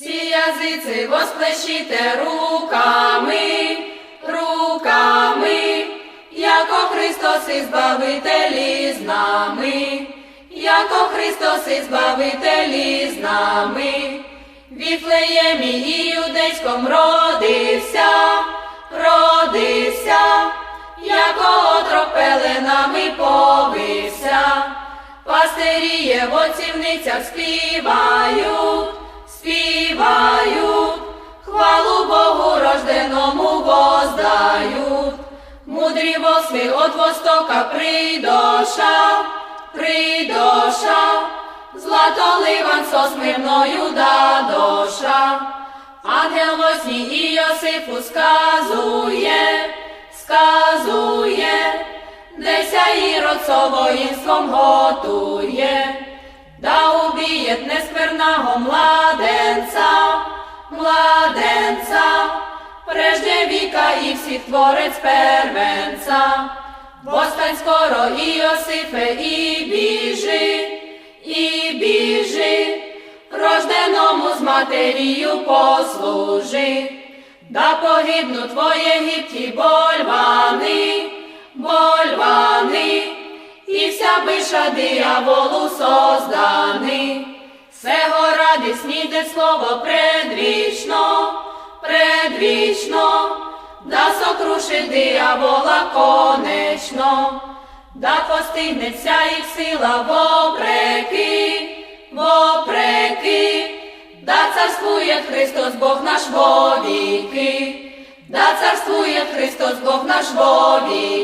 Всі язиці восплещите руками, руками, яко Христос ізбавителі з нами, яко Христос ізбавителі з нами. Віфлеємі і юдейськом родився, родився, яко отрок пеленами повився. Пастирі є в оцівницях співають, рожденому воздають. Мудрі восьми от востока придоша, придоша, злато ливан со смирною дадоша. Ангел восьмій і Йосифу сказує, сказує, Деся ірод со воїнством готує, да убієт нескверного младенця, младенця, прежде віка і всіх творець первенця. Постань скоро і Йосифе, і біжи, і біжи, рожденому з матерію послужи, да погибнуть в Єгипті больвани, больвани, і вся биша дияволу создани. Сего радість де слово предвічно, предвічно, да сокрушить диявола конечно, да постигнеться їх сила вопреки, вопреки, да царствує Христос Бог наш вовіки, да царствує Христос Бог наш вовіки.